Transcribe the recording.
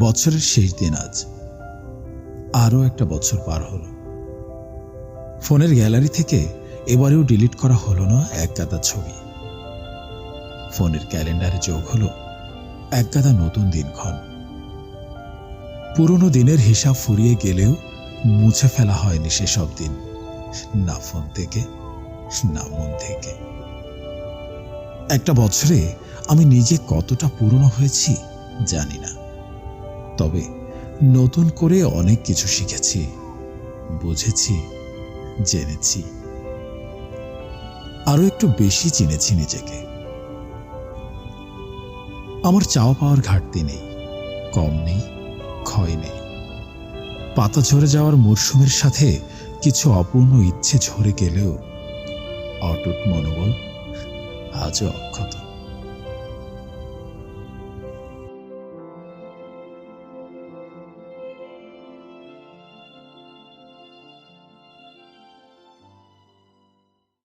বছরের শেষ দিন আজ। আরও একটা বছর পার হলো। ফোনের গ্যালারি থেকে এবারেও ডিলিট করা হলো না এক গাদা ছবি। ফোনের ক্যালেন্ডারে যোগ হলো এক গাদা নতুন দিনক্ষণ। পুরনো দিনের হিসাব ফুরিয়ে গেলেও মুছে ফেলা হয়নি সেসব দিন। না ফোন থেকে, না মন থেকে। একটা বছরে আমি নিজে কতটা পুরনো হয়েছি জানি না। তবে নতুন করে অনেক কিছু শিখেছি, বুঝেছি, জেনেছি। আরও একটু বেশি চিনেছি নিজেকে। আমার চাওয়া পাওয়ার ঘাটতি নেই, কম নেই, ক্ষয় নেই। পাতা ঝরে যাওয়ার মরশুমের সাথে কিছু অপূর্ণ ইচ্ছে ঝরে গেলেও অটুট মনোবল আজও অক্ষত।